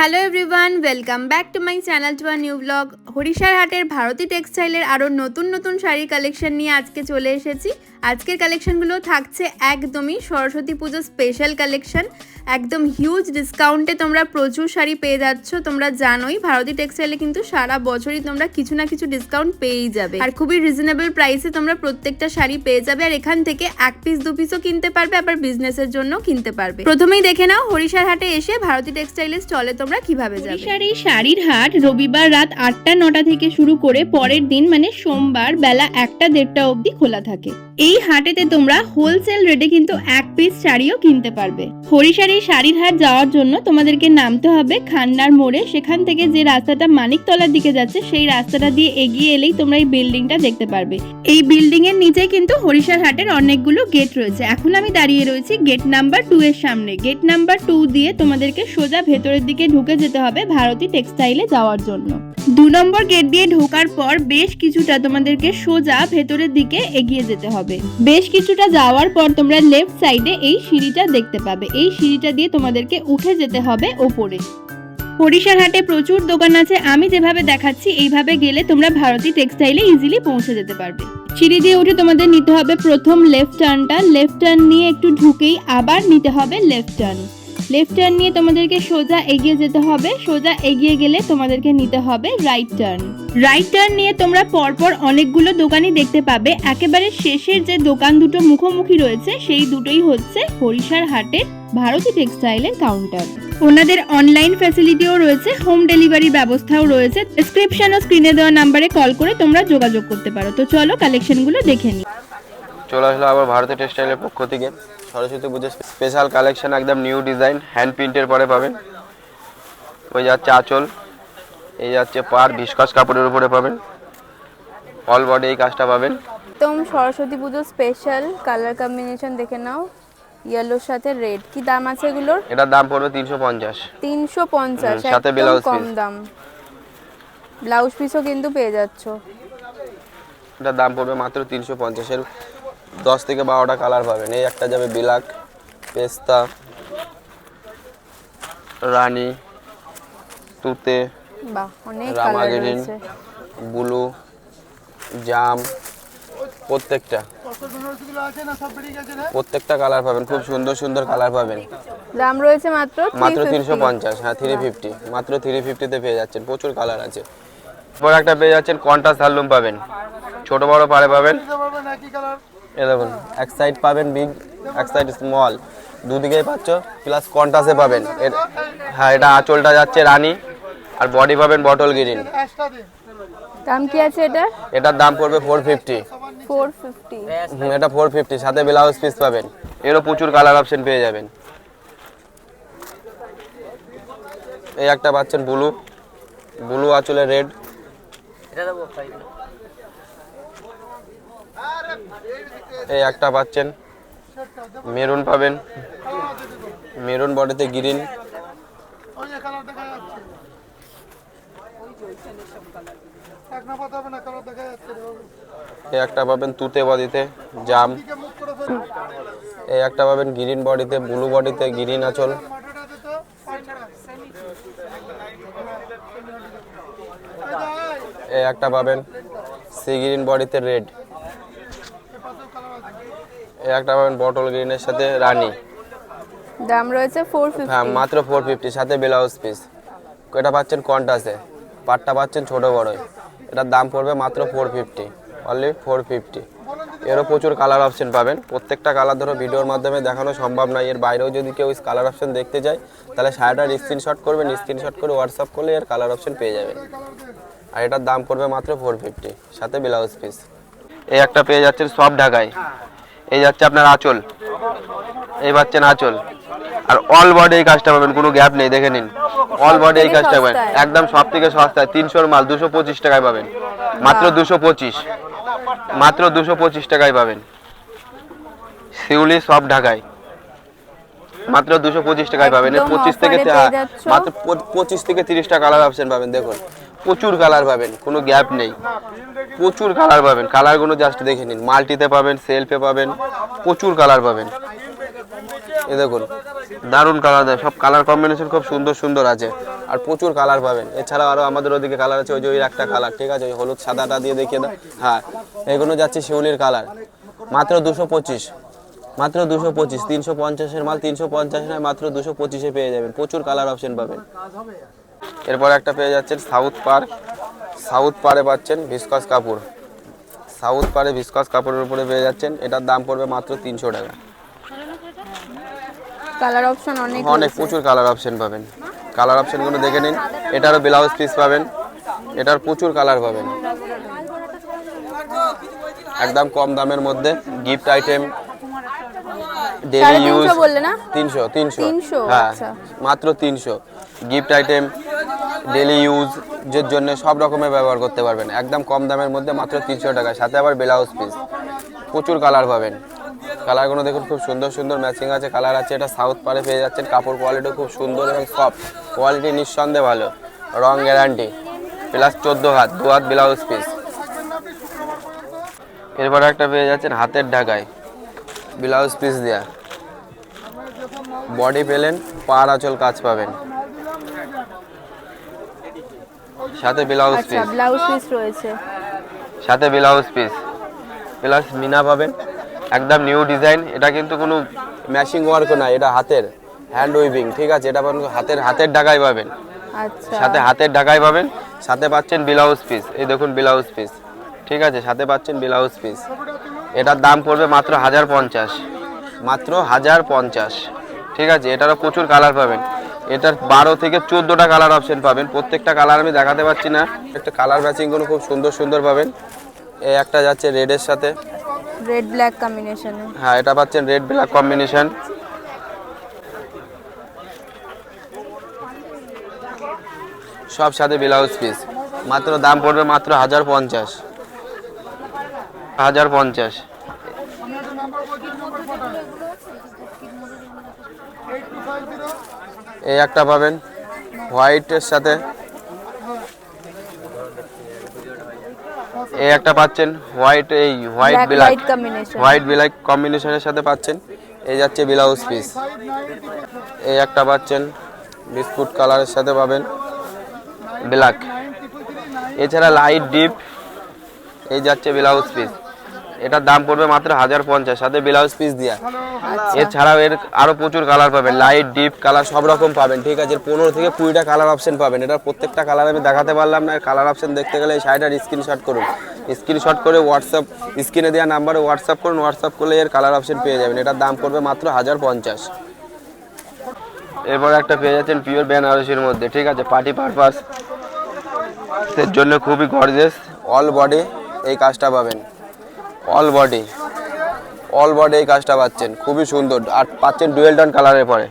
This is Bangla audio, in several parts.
hello everyone welcome back to my channel to a new blog হরিশার হাটের ভারতী টেক্সটাইলের আরও নতুন নতুন শাড়ি কালেকশন নিয়ে আজকে চলে এসেছি। আজকের কালেকশনগুলো থাকছে একদমই সরস্বতী পুজো স্পেশাল কালেকশন। একদম হিউজ ডিসকাউন্টে তোমরা প্রচুর শাড়ি পেয়ে যাচ্ছ। তোমরা জানোই ভারতী টেক্সটাইলে কিন্তু সারা বছরই তোমরা কিছু না কিছু ডিসকাউন্ট পেয়েই যাবে। আর খুবই রিজনেবল প্রাইসে তোমরা প্রত্যেকটা শাড়ি পেয়ে যাবে আর এখান থেকে এক পিস দু পিসও কিনতে পারবে, আবার বিজনেসের জন্য কিনতে পারবে। প্রথমেই দেখে নাও হরিশার হাটে এসে ভারতী টেক্সটাইলের স্টলে তোমরা কীভাবে যাবে। শাড়ির হাট রবিবার রাত আটটা নটা থেকে শুরু করে পরের দিন মানে সোমবার বেলা একটা দেড়টা অবধি খোলা থাকে। এই হাটেতে তোমরা হোলসেল রেটে কিন্তু এক পিস শাড়িও কিনতে পারবে। হরিশার এই শাড়ির হাট যাওয়ার জন্য তোমাদেরকে নামতে হবে খান্নার মোড়ে। সেখান থেকে যে রাস্তাটা মানিকতলার দিকে যাচ্ছে, সেই রাস্তাটা দিয়ে এগিয়ে এলেই তোমরা এই বিল্ডিংটা দেখতে পারবে। এই বিল্ডিং এর নিচে কিন্তু হরিশার হাটের অনেকগুলো গেট রয়েছে। এখন আমি দাঁড়িয়ে রয়েছি গেট নাম্বার টু এর সামনে। গেট নাম্বার টু দিয়ে তোমাদেরকে সোজা ভেতরের দিকে ঢুকে যেতে হবে ভারতী টেক্সটাইলে যাওয়ার জন্য। দু নম্বর গেট দিয়ে ঢোকার পর বেশ কিছুটা তোমাদেরকে সোজা ভেতরের দিকে এগিয়ে যেতে হবে। বেশ কিছুটা যাওয়ার পর তোমরা লেফট সাইডে এই সিঁড়িটা দেখতে পাবে। এই সিঁড়িটা দিয়ে তোমাদেরকে উঠে যেতে হবে ওপরে। হাটে প্রচুর দোকান আছে। আমি যেভাবে দেখাচ্ছি, এইভাবে গেলে তোমরা ভারতী টেক্সটাইলে ইজিলি পৌঁছে যেতে পারবে। সিঁড়ি দিয়ে উঠে তোমাদের নিতে হবে প্রথম লেফট টার্নটা লেফট টার্ন নিয়ে একটু ঢুকেই আবার নিতে হবে লেফট টার্ন লেফট টার্ন নিয়ে তোমাদেরকে সোজা এগিয়ে যেতে হবে। সোজা এগিয়ে গেলে তোমাদেরকে নিতে হবে রাইট টার্ন রাইট টার্ন নিয়ে তোমরা পরপর অনেকগুলো দোকানই দেখতে পাবে। একেবারে শেষের যে দোকান দুটো মুখোমুখি রয়েছে, সেই দুটোই হচ্ছে হরিশার হাটের ভারতী টেক্সটাইলের কাউন্টার ওনাদের অনলাইন ফ্যাসিলিটিও রয়েছে হোম ডেলিভারি ব্যবস্থাও রয়েছে। ডেসক্রিপশন ও স্ক্রিনে দেওয়া নাম্বারে কল করে তোমরা যোগাযোগ করতে পারো। তো চলো কালেকশনগুলো দেখে নিই। চলে আসলো আবার ভারতীয় টেক্সটাইলের পক্ষ থেকে। সরস্বতী পুজো স্পেশাল কালেকশন একদম নিউ ডিজাইন হ্যান্ড প্রিন্টের পরে পাবেন। ওই যাচ্ছে আঁচল এই যাচ্ছে পার বিস্কাস কাপড়ের উপরে পাবেন। অল বডি এই কাজটা পাবেন। একদম সরস্বতী পুজো স্পেশাল কালার কম্বিনেশন দেখে নাও। ইয়েলোর সাথে রেড কি দাম আছে এগুলোর? এটার দাম পড়বে তিনশো পঞ্চাশ। তিনশো পঞ্চাশ সাথে ব্লাউজ কম দাম। ব্লাউজ পিসও কিন্তু পেয়ে যাচ্ছ। এটার দাম পড়বে মাত্র তিনশো পঞ্চাশের দশ থেকে বারোটা কালার পাবেন। এই একটা যাবে বিলাক পেস্তা রানী তুতে বাহ অনেক রামা কালার গ্রিন রয়েছে। ব্লু জাম প্রত্যেকটা। প্রত্যেকটা কালার পাবেন খুব সুন্দর সুন্দর কালার পাবেন। দাম রয়েছে মাত্র মাত্র তিনশো পঞ্চাশ হ্যাঁ থ্রি ফিফটি মাত্র থ্রি ফিফটিতে পেয়ে যাচ্ছেন প্রচুর কালার আছে। পর একটা পেয়ে যাচ্ছেন কন্টাস হারলুম পাবেন। ছোট বড় পাড়ে পাবেন। এ দেখুন এক সাইড পাবেন বিগ এক সাইড স্মল দুদিকেই পাচ্ছ প্লাস কন্টাসে পাবেন। এর- হ্যাঁ এটা আঁচলটা যাচ্ছে রানী আর বডি পাবেন বটল গ্রিন দাম কি আছে এটা এটার দাম পড়বে ফোর ফিফটি ফোর ফিফটি এটা ফোর ফিফটি সাথে ব্লাউজ পিস পাবেন। এরও প্রচুর কালার অপশন পেয়ে যাবেন। এই একটা পাচ্ছেন ব্লু ব্লু আঁচলে রেড এই একটা পাচ্ছেন। মেরুন পাবেন। মেরুন বডিতে গ্রিন। এই একটা পাবেন তুতে বডিতে জাম। এই একটা পাবেন গ্রিন বডিতে, ব্লু বডিতে গ্রিন আঁচল। এই একটা পাবেন সি গ্রিন বডিতে রেড। একটা পাবেন বটল গ্রিনের সাথে রানী। দাম রয়েছে ফোর হ্যাঁ মাত্র ফোর ফিফটি সাথে ব্লাউজ পিস এটা পাচ্ছেন কন্টাসে পাটটা পাচ্ছেন ছোট বড়ই। এটার দাম পড়বে মাত্র four fifty only four fifty এরও প্রচুর কালার অপশন পাবেন। প্রত্যেকটা কালার ধরো ভিডিওর মাধ্যমে দেখানো সম্ভব নয়। এর বাইরেও যদি কেউ কালার অপশন দেখতে চায় তাহলে শাড়িটার স্ক্রিনশট করবেন স্ক্রিনশট করে হোয়াটসঅ্যাপ করলে এর কালার অপশন পেয়ে যাবেন। আর এটার দাম পড়বে মাত্র ফোর ফিফটি সাথে ব্লাউজ পিস এই একটা পেয়ে যাচ্ছেন সব ঢাকায়। এই যাচ্ছে আপনার আঁচল। এই পাচ্ছেন আঁচল। আর অল বডি এই কাজটা পাবেন কোনো গ্যাপ নেই দেখে নিন। অল বডি এই কাজটা পাবেন। একদম সব থেকে সস্তায় তিনশোর মাল দুশো পঁচিশ টাকায় পাবেন। মাত্র দুশো পঁচিশ। মাত্র দুশো পঁচিশ টাকায় পাবেন। শিউলি সব ঢাকায়। মাত্র দুশো পঁচিশ টাকায় পাবেন। পঁচিশ থেকে। মাত্র পঁচিশ থেকে তিরিশটা কালার অপশন পাবেন দেখুন। প্রচুর কালার পাবেন, কোনো গ্যাপ নেই। প্রচুর কালার পাবেন কালারগুলো জাস্ট দেখে নিন। মাল্টিতে পাবেন সেলফে পাবেন, প্রচুর কালার পাবেন। এ দেখুন, দারুণ কালার দেয়। সব কালার কম্বিনেশন খুব সুন্দর সুন্দর আছে। আর প্রচুর কালার পাবেন। এছাড়াও আরও আমাদের ওদিকে কালার আছে, ওই যে ওই একটা কালার ঠিক আছে? ওই হলুদ, সাদাটা দিয়ে দেখিয়ে দাও। হ্যাঁ এগুলো যাচ্ছে শিউলির কালার মাত্র দুশো পঁচিশ। মাত্র দুশো পঁচিশ। তিনশো পঞ্চাশের মাল তিনশো পঞ্চাশ নয় মাত্র দুশো পঁচিশে পেয়ে যাবেন। প্রচুর কালার অপশন পাবেন। এরপর একটা পেয়ে যাচ্ছেন সাউথ পার্ক। সাউথ পাড়ে পাচ্ছেন ভিসকস কাপড় সাউথ পাড়ে ভিসকস কাপড়ের উপরে পেয়ে যাচ্ছেন। এটার দাম পড়বে মাত্র তিনশো টাকা। কালার অপশন অনেক অনেক প্রচুর কালার অপশন পাবেন। কালার অপশনগুলো দেখে নিন। এটারও ব্লাউজ পিস পাবেন। এটার প্রচুর কালার পাবেন। একদম কম দামের মধ্যে গিফট আইটেম ডেলি ইউজ তিনশো তিনশো তিনশো। হ্যাঁ আচ্ছা। মাত্র তিনশো। গিফট আইটেম ডেলি ইউজের জন্য সব রকমের ব্যবহার করতে পারবেন। একদম কম দামের মধ্যে মাত্র তিনশো টাকা। সাথে আবার ব্লাউজ পিস প্রচুর কালার পাবেন। কালারগুলো দেখুন খুব সুন্দর সুন্দর ম্যাচিং আছে। কালার আছে, এটা সাউথ পারে পেয়ে যাচ্ছেন। কাপড় কোয়ালিটি খুব সুন্দর এবং সফট কোয়ালিটি নিঃসন্দেহে ভালো। রং গ্যারান্টি প্লাস চোদ্দ হাত, দু হাত ব্লাউজ পিস এরপর একটা পেয়ে যাচ্ছেন হাতের ঢাকায়। ব্লাউজ পিস দেওয়া বডি পেলেন, পার আঁচল কাজ পাবেন। সাথে ব্লাউজ আচ্ছা পিস ব্লাউজ পিস রয়েছে। সাথে ব্লাউজ পিস প্লাস মিনা পাবেন একদম নিউ ডিজাইন এটা কিন্তু কোনো ম্যাশিং ওয়ার্ক না এটা হাতের। হ্যান্ড উইভিং ঠিক আছে? এটা পাবেন হাতের হাতের ডাকায় পাবেন। আচ্ছা। সাথে হাতের ডাকায় পাবেন। সাথে পাচ্ছেন ব্লাউজ পিস এই দেখুন ব্লাউজ পিস ঠিক আছে? সাথে পাচ্ছেন ব্লাউজ পিস এটার দাম পড়বে মাত্র হাজার পঞ্চাশ। মাত্র হাজার পঞ্চাশ। ঠিক আছে? এটারও প্রচুর কালার পাবেন। এটার বারো থেকে চোদ্দোটা কালার অপশন পাবেন। প্রত্যেকটা কালার আমি দেখাতে পারছি না। একটা কালার ম্যাচিংগুলো খুব সুন্দর সুন্দর পাবেন। এই একটা যাচ্ছে রেডের সাথে। রেড ব্ল্যাক কম্বিনেশনে হ্যাঁ এটা পাচ্ছেন রেড ব্ল্যাক কম্বিনেশন সব সাথে ব্লাউজ পিস মাত্র দাম পড়বে মাত্র হাজার পঞ্চাশ। হাজার পঞ্চাশ। এই একটা পাবেন হোয়াইটের সাথে। এই একটা পাচ্ছেন হোয়াইট এই হোয়াইট ব্ল্যাক হোয়াইট ব্ল্যাক কম্বিনেশনের সাথে পাচ্ছেন। এই যাচ্ছে ব্লাউজ পিস এই একটা পাচ্ছেন বিস্কুট কালারের সাথে পাবেন ব্ল্যাক এছাড়া লাইট ডিপ এই যাচ্ছে ব্লাউজ পিস এটার দাম পড়বে মাত্র হাজার পঞ্চাশ, সাথে ব্লাউজ পিস দিয়া। এছাড়াও এর আরও প্রচুর কালার পাবেন লাইট ডিপ কালার সব রকম পাবেন, ঠিক আছে? পনেরো থেকে কুড়িটা কালার অপশন পাবেন। এটার প্রত্যেকটা কালার আমি দেখাতে পারলাম না কালার অপশন দেখতে গেলে এই শাড়িটার স্ক্রিনশট করুন। স্ক্রিনশট করে হোয়াটসঅ্যাপ স্ক্রিনে দেওয়া নাম্বারে হোয়াটসঅ্যাপ করুন হোয়াটসঅ্যাপ করলে এর কালার অপশন পেয়ে যাবেন। এটার দাম পড়বে মাত্র হাজার পঞ্চাশ। এরপর একটা পেয়ে যাচ্ছেন পিওর বেনারসির মধ্যে, ঠিক আছে? পার্টি পারপাস এর জন্য খুবই গর্জেস অল বডি এই কাজটা পাবেন। অল বডি অল বডি এই কাজটা পাচ্ছেন। খুবই সুন্দর। আর পাচ্ছেন ডুয়েল টন কালারের পরে।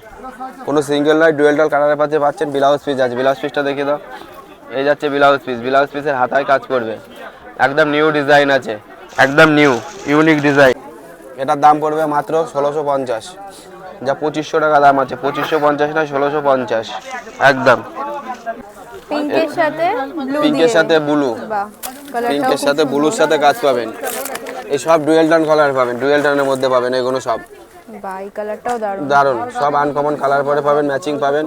কোনো সিঙ্গেল নয় ডুয়েল টন কালারের পাচ্ছে পাচ্ছেন ব্লাউজ পিস আছে। ব্লাউজ পিসটা দেখিয়ে দাও। এই যাচ্ছে ব্লাউজ পিস ব্লাউজ পিসের হাতায় কাজ করবে। একদম নিউ ডিজাইন আছে। একদম নিউ ইউনিক ডিজাইন এটার দাম পড়বে মাত্র ষোলোশো পঞ্চাশ। যা পঁচিশশো টাকা দাম আছে। পঁচিশশো পঞ্চাশ না ষোলোশো পঞ্চাশ। একদম। পিঙ্কের সাথে ব্লু পিঙ্কের সাথে ব্লু পিঙ্কের সাথে ব্লুর সাথে কাজ পাবেন। এই সব ডুয়েল টন কালার পাবেন ডুয়েল টনের মধ্যে পাবেন এগুলো সব। বাহ এই কালারটাও দারুণ। দারুণ সব আনকমন কালার পরে পাবেন ম্যাচিং পাবেন।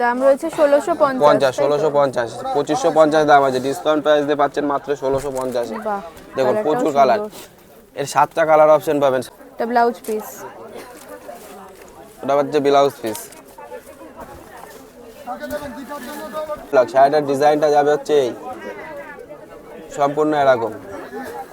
দাম রয়েছে ষোলোশো পঞ্চাশ। ষোলোশো পঞ্চাশ পঁচিশশো পঞ্চাশ দাম আছে। ডিসকাউন্ট প্রাইস দিয়ে পাচ্ছেন মাত্র ষোলোশো পঞ্চাশে। বাহ দেখুন প্রচুর কালারের সাতটা কালার অপশন পাবেন। এটা ব্লাউজ পিস ওটা হচ্ছে ব্লাউজ পিস শাড়িটার ডিজাইনটা যাবে হচ্ছে এই। সম্পূর্ণ এরকম।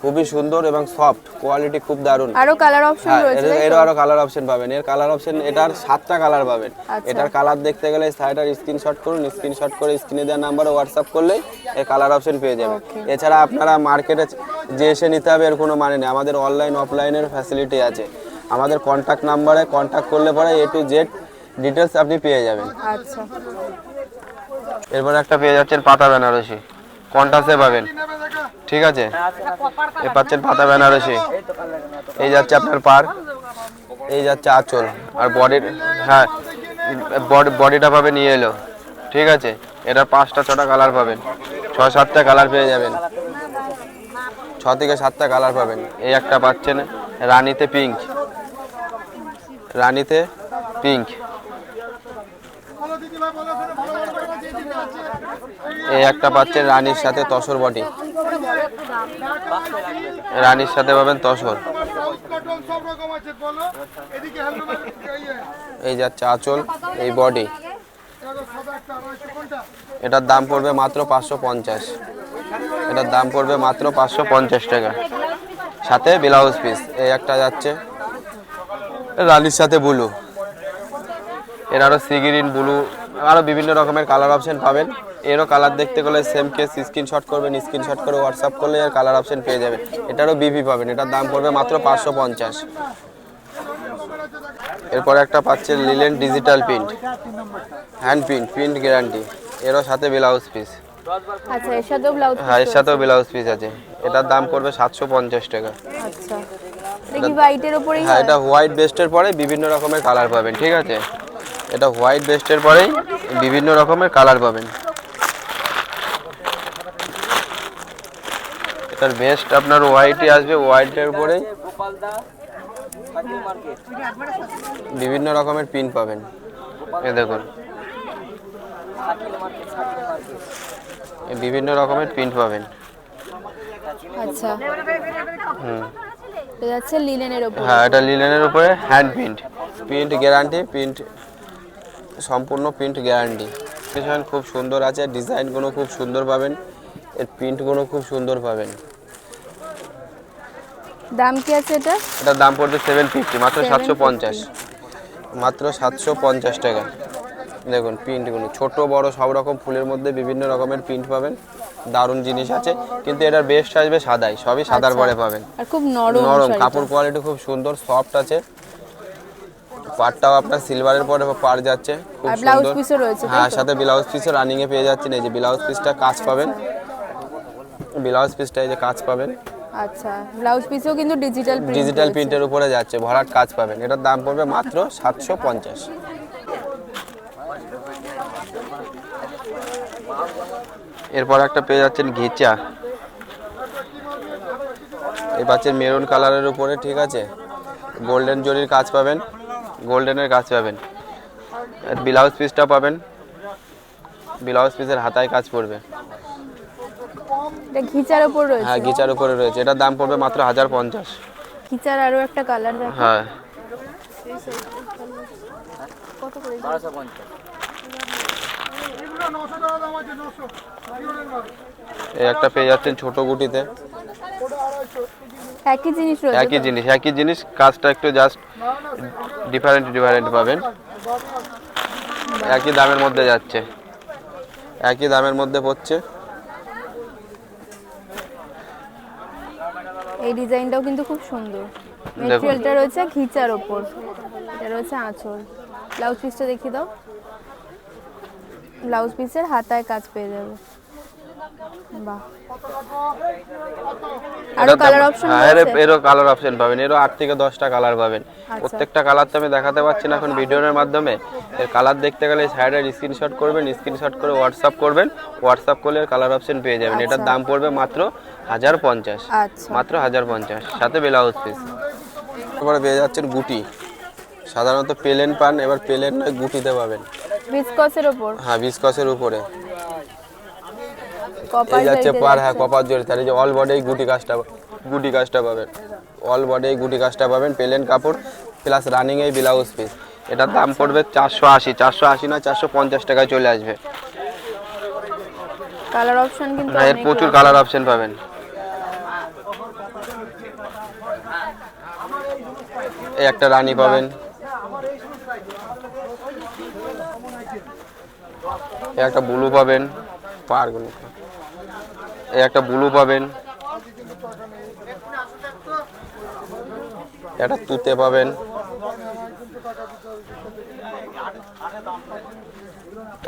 খুবই সুন্দর এবং সফট কোয়ালিটি খুব দারুণ। আরও কালার অপশন হ্যাঁ রয়েছে এর? আরও কালার অপশন পাবেন। এর কালার অপশন এটার সাতটা কালার পাবেন। আচ্ছা। এটার কালার দেখতে গেলে শাড়িটার স্ক্রিনশট করুন স্ক্রিনশট করে স্ক্রিনে দেওয়া নাম্বারে হোয়াটসঅ্যাপ করলে এর কালার অপশন পেয়ে যাবেন। এছাড়া আপনারা মার্কেটে যে এসে নিতে হবে এর কোনো মানে নেই। আমাদের অনলাইন অফলাইনের ফ্যাসিলিটি আছে। আমাদের কন্ট্যাক্ট নাম্বারে কন্ট্যাক্ট করলে পরে এ টু জেড ডিটেলস আপনি পেয়ে যাবেন। আচ্ছা। এরপর একটা পেয়ে যাচ্ছেন পাতা বেনারসি। কন্টাসে পাবেন। ঠিক আছে? এ পাচ্ছেন পাতা বেনারসি। এই যাচ্ছে আপনার পার। এই যাচ্ছে আঁচল। আর বডির হ্যাঁ বডি, বডিটা পাবেন নিয়ে এলো। ঠিক আছে? এটার পাঁচটা, ছটা কালার পাবেন। ছ, সাতটা কালার পেয়ে যাবেন। ছ থেকে সাতটা কালার পাবেন। এই একটা পাচ্ছেন রানীতে পিঙ্ক। রানীতে পিঙ্ক। এই একটা পাচ্ছেন রানীর সাথে তসর বটি রানীর সাথে পাবেন তসর। এই যাচ্ছে আঁচল, এই বডি এটার দাম পড়বে মাত্র পাঁচশো পঞ্চাশ। এটার দাম পড়বে মাত্র পাঁচশো পঞ্চাশ টাকা। সাথে ব্লাউজ পিস এই একটা যাচ্ছে। রানীর সাথে ব্লু এর আরও সি গ্রিন ব্লু আরও বিভিন্ন রকমের কালার অপশন পাবেন। এরও কালার দেখতে গেলে সেম কেস স্ক্রিনশট করবেন স্ক্রিনশট করে হোয়াটসঅ্যাপ করলে এর কালার অপশন পেয়ে যাবেন। এটারও বিভি পাবেন এটার দাম পড়বে মাত্র পাঁচশো পঞ্চাশ। এরপরে একটা পাচ্ছে linen digital print hand print print guarantee এরও সাথে ব্লাউজ পিস আচ্ছা এর সাথেও ব্লাউজ হ্যাঁ এর সাথেও ব্লাউজ পিস আছে। এটার দাম পড়বে সাতশো পঞ্চাশ টাকা। আচ্ছা হোয়াইটের উপরেই হ্যাঁ এটা হোয়াইট বেস্টের পরে বিভিন্ন রকমের কালার পাবেন ঠিক আছে? এটা হোয়াইট বেস্টের পরেই বিভিন্ন রকমের কালার পাবেন। এটার বেস্ট আপনার হোয়াইটই আসবে হোয়াইটের উপরেই বিভিন্ন রকমের পিন পাবেন। এ দেখুন। বিভিন্ন রকমের প্রিন্ট পাবেন। আচ্ছা। হুম। এটা যাচ্ছে লিলেনের উপর। হ্যাঁ এটা লিলেনের উপরে hand print print guarantee print সম্পূর্ণ প্রিন্ট গ্যারান্টি খুব সুন্দর আছে ডিজাইনগুলো খুব সুন্দর পাবেন। এর প্রিন্টগুলো খুব সুন্দর পাবেন। দাম কি আছে এটা? এটার দাম পড়বে সেভেন ফিফটি মাত্র সাতশো পঞ্চাশ। মাত্র সাতশো পঞ্চাশ টাকা। দেখুন প্রিন্টগুলো ছোট বড় সব রকম ফুলের মধ্যে বিভিন্ন রকমের প্রিন্ট পাবেন। দারুণ জিনিস আছে। কিন্তু এটার বেস্ট আসবে সাদাই সবই সাদার আচ্ছা। পরে পাবেন। আর খুব নরম নরম কাপড় কোয়ালিটি খুব সুন্দর সফট আছে। পাড়টাও আপনার সিলভারের পরে পার যাচ্ছে খুব সুন্দর। পিসও রয়েছে হ্যাঁ সাথে ব্লাউজ পিসও রানিং এ পেয়ে যাচ্ছেন এই যে ব্লাউজ পিসটা কাজ পাবেন। ব্লাউজ পিসটা এই যে কাজ পাবেন। আচ্ছা ব্লাউজ পিসও কিন্তু ডিজিটাল প্রিন্ট ডিজিটাল প্রিন্টের উপরে যাচ্ছে ভরাট কাজ পাবেন। এটার দাম পড়বে মাত্র সাতশো পঞ্চাশ। এরপর একটা পেয়ে যাচ্ছেন ঘিচা। এই পাচ্ছেন মেরুন কালারের উপরে ঠিক আছে? গোল্ডেন জরির কাজ পাবেন গোল্ডেনের কাজ পাবেন। ব্লাউজ পিসটা পাবেন ব্লাউজ পিসের হাতায় কাজ পড়বে। এটা ঘিচার উপর রয়েছে হ্যাঁ গিচার উপরে রয়েছে। এটার দাম পড়বে মাত্র হাজার পঞ্চাশ। ঘিচার আরও একটা কালার দেখো। হ্যাঁ। এগুলো নশো টাকা দাম আছে নশো পিওরের মাল এই একটা পেয়ে যাচ্ছেন ছোট গুটিতে। একই জিনিস রয়েছে একই জিনিস একই জিনিস কাজটা একটু জাস্ট ডিফারেন্ট ডিফারেন্ট পাবেন। একই দামের মধ্যে যাচ্ছে। একই দামের মধ্যে পড়ছে। এই ডিজাইনটাও কিন্তু খুব সুন্দর। মেটেরিয়ালটা রয়েছে ঘিচার ওপর। এটা রয়েছে আঁচল। ব্লাউজ পিসটা দেখিয়ে দাও। ব্লাউজ পিসের হাতায় কাজ পেয়ে যাবে। আরও এটার কালার অপশন হ্যাঁ এরও কালার অপশন পাবেন এরও থেকে দশটা কালার পাবেন। আচ্ছা। প্রত্যেকটা কালার তো আমি দেখাতে পারছি না এখন ভিডিওর মাধ্যমে। এর কালার দেখতে গেলে সাইডের স্ক্রিনশট করবেন স্ক্রিনশট করে হোয়াটসঅ্যাপ করবেন হোয়াটসঅ্যাপ করলে এর কালার অপশন পেয়ে যাবেন। এটার আচ্ছা। দাম পড়বে মাত্র হাজার পঞ্চাশ। আচ্ছা। মাত্র সাথে ব্লাউজ পিস তারপরে পেয়ে যাচ্ছেন গুটি। সাধারণত পেলেন পান এবার পেলেন নয় গুটিতে পাবেন। বিসকসের ওপর হ্যাঁ বিস্কসের উপরে। এই যাচ্ছে পার হ্যাঁ কপার জোরে। তাহলে যে অল বডি গুটি কাজটা গুটি কাজটা পাবেন। অল বডি গুটি কাজটা পাবেন পেলেন কাপড় প্লাস রানিং এই ব্লাউজ পিস এটার দাম পড়বে চারশো আশি চারশো আশি না চারশো পঞ্চাশ টাকায় চলে আসবে। কালার অপশন কিন্তু এর প্রচুর কালার অপশন পাবেন। এই একটা রানী পাবেন। একটা ব্লু পাবেন। পারগুলো একটা ব্লু পাবেন। একটা তুতে পাবেন।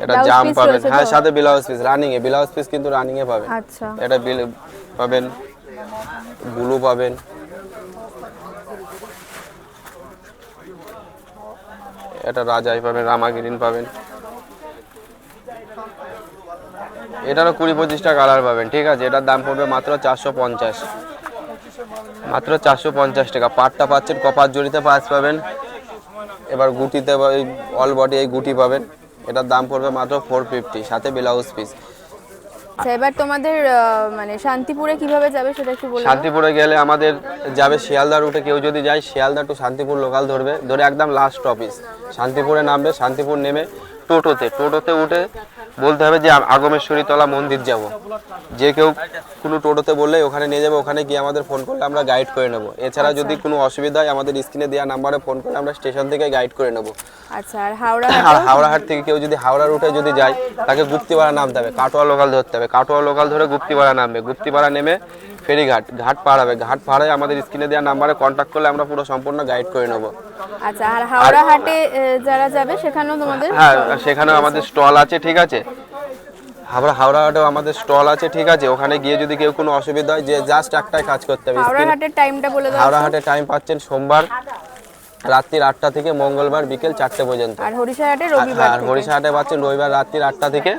এটা জাম পাবেন। হ্যাঁ সাথে ব্লাউজ পিস রানিং এ। ব্লাউজ পিস কিন্তু রানিং এ পাবেন। আচ্ছা। এটা বিল পাবেন। ব্লু পাবেন। এটা রাজাই পাবেন রামা গ্রিন পাবেন। এটারও কুড়ি পঁচিশটা কালার পাবেন ঠিক আছে? এটার দাম পড়বে মাত্র চারশো পঞ্চাশ। মাত্র চারশো পঞ্চাশ টাকা। পাটটা পাচ্ছেন কপার জড়িতে পাঁচ পাবেন। এবার গুটিতে অল বডি এই গুটি পাবেন। এটার দাম পড়বে মাত্র ফোর ফিফটি সাথে ব্লাউজ পিস আচ্ছা এবার তোমাদের মানে শান্তিপুরে কীভাবে যাবে সেটা একটু বলে। শান্তিপুরে গেলে আমাদের যাবে শিয়ালদা রুটে কেউ যদি যায় শিয়ালদা টু শান্তিপুর লোকাল ধরবে। ধরে একদম লাস্ট অফিস শান্তিপুরে নামবে শান্তিপুর নেমে টোটোতে টোটোতে উঠে বলতে হবে যে আগমেশ্বরী তলা মন্দির যাব। যে কেউ কোনো টোটোতে বললে ওখানে নিয়ে যাবে ওখানে গিয়ে আমাদের ফোন করলে আমরা গাইড করে নেব। এছাড়া যদি কোনো অসুবিধা হয় আমাদের স্ক্রিনে দেওয়া নাম্বারে ফোন করে আমরা স্টেশন থেকে গাইড করে নেব। আচ্ছা আর হাওড়া আর হাওড়াহাট থেকে কেউ যদি হাওড়া রুটে যদি যায় তাকে গুপ্তিপাড়া নামতে হবে কাটোয়া লোকাল ধরতে হবে। কাটোয়া লোকাল ধরে গুপ্তিপাড়া নামবে। গুপ্তিপাড়া নেমে ফেরিঘাট ঘাট পার হবে। ঘাট পাড়ে আমাদের স্ক্রিনে দেওয়া নাম্বারে কন্ট্যাক্ট করলে আমরা পুরো সম্পূর্ণ গাইড করে নেব। আচ্ছা আর হাওড়া হাটে যারা যাবে সেখানেও তোমাদের? হ্যাঁ সেখানেও আমাদের স্টল আছে ঠিক আছে? হাওড়া হাওড়া হাটেও আমাদের স্টল আছে ঠিক আছে? ওখানে গিয়ে যদি কেউ কোনো অসুবিধা হয় যে জাস্ট একটাই কাজ করতে হবে। হাওড়া screen- হাটের টাইমটা বলে দাও। হাওড়া হাটে টাইম পাচ্ছেন সোমবার রাত্রির আটটা থেকে মঙ্গলবার বিকেল চারটে পর্যন্ত। আর হরিষা হাটে রবিবার আর। হরিশাহাটে পাচ্ছেন রবিবার রাত্রির আটটা থেকে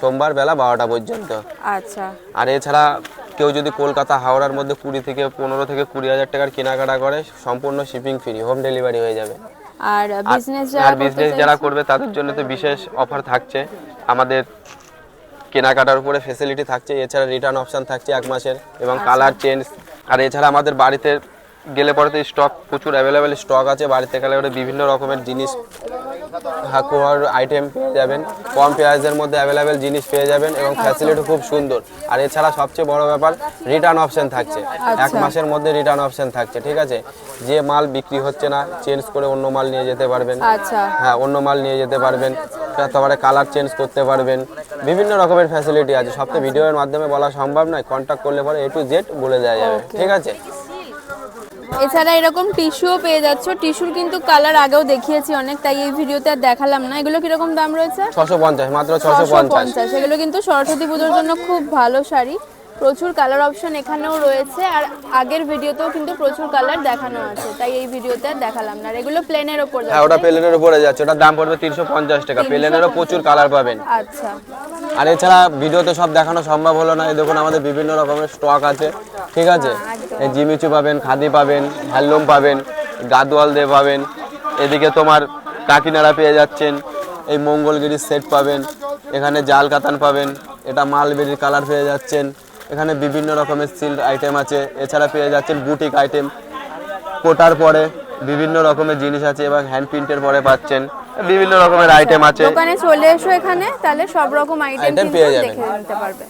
সোমবার বেলা বারোটা পর্যন্ত। আচ্ছা। আর এছাড়া কেউ যদি কলকাতা হাওড়ার মধ্যে কুড়ি থেকে পনেরো থেকে কুড়ি হাজার টাকার কেনাকাটা করে সম্পূর্ণ শিপিং ফ্রি হোম ডেলিভারি হয়ে যাবে। আর বিজনেস আর যারা করতে বিজনেস যারা করবে তাদের জন্য তো বিশেষ অফার থাকছে। আমাদের কেনাকাটার উপরে ফেসিলিটি থাকছে এছাড়া রিটার্ন অপশান থাকছে এক মাসের এবং কালার চেঞ্জ আর এছাড়া আমাদের বাড়িতে গেলে পরে তো স্টক প্রচুর অ্যাভেলেবেল স্টক আছে বাড়িতে গেলে পরে বিভিন্ন রকমের জিনিস হাকুয়ার আইটেম পেয়ে যাবেন। কম প্রাইসের মধ্যে অ্যাভেলেবেল জিনিস পেয়ে যাবেন এবং ফ্যাসিলিটি খুব সুন্দর। আর এছাড়া সবচেয়ে বড় ব্যাপার রিটার্ন অপশন থাকছে। এক মাসের মধ্যে রিটার্ন অপশন থাকছে ঠিক আছে? যে মাল বিক্রি হচ্ছে না চেঞ্জ করে অন্য মাল নিয়ে যেতে পারবেন। আচ্ছা। হ্যাঁ অন্য মাল নিয়ে যেতে পারবেন। তারপরে কালার চেঞ্জ করতে পারবেন। বিভিন্ন রকমের ফ্যাসিলিটি আছে। সব তো ভিডিওর মাধ্যমে বলা সম্ভব নয়। কন্ট্যাক্ট করলে পরে এ টু জেড বলে দেওয়া যাবে। ঠিক আছে? এছাড়া এরকম টিস্যুও পেয়ে যাচ্ছ। টিস্যুর কিন্তু কালার আগেও দেখিয়েছি অনেক তাই এই ভিডিওতে আর দেখালাম না। এগুলো কীরকম দাম রয়েছে? ছশো পঞ্চাশ মাত্র ছশো পঞ্চাশ। এগুলো কিন্তু সরস্বতী পুজোর জন্য খুব ভালো শাড়ি। প্রচুর কালার অপশন এখানেও রয়েছে আর আগের ভিডিওতেও কিন্তু প্রচুর কালার দেখানো আছে তাই এই ভিডিওতে আর দেখালাম না। আর এগুলো প্লেনের ওপর হ্যাঁ ওটা প্লেনের উপরে যাচ্ছে ওটার দাম পড়বে তিনশো পঞ্চাশ টাকা। প্লেনেরও প্রচুর কালার পাবেন। আচ্ছা। আর এছাড়া ভিডিওতে সব দেখানো সম্ভব হলো না। এই দেখুন আমাদের বিভিন্ন রকমের স্টক আছে ঠিক আছে? এই জিমিচু পাবেন খাদি পাবেন হ্যান্ডলুম পাবেন গাদোয়াল দিয়ে পাবেন এদিকে তোমার কাকিনাড়া পেয়ে যাচ্ছেন এই মঙ্গলগিরির সেট পাবেন এখানে জাল কাতান পাবেন এটা মালবেরির কালার পেয়ে যাচ্ছেন। এখানে বিভিন্ন রকমের সিল্ড আইটেম আছে। এছাড়া পেয়ে যাচ্ছেন বুটিক আইটেম কোটার পরে বিভিন্ন রকমের জিনিস আছে এবং হ্যান্ড প্রিন্টের পরে পাচ্ছেন। বিভিন্ন রকমের আইটেম আছে। দোকানে চলে এসো এখানে তাহলে সব রকম আইটেম পেয়ে যাবেন। দেখে নিতে পারবে।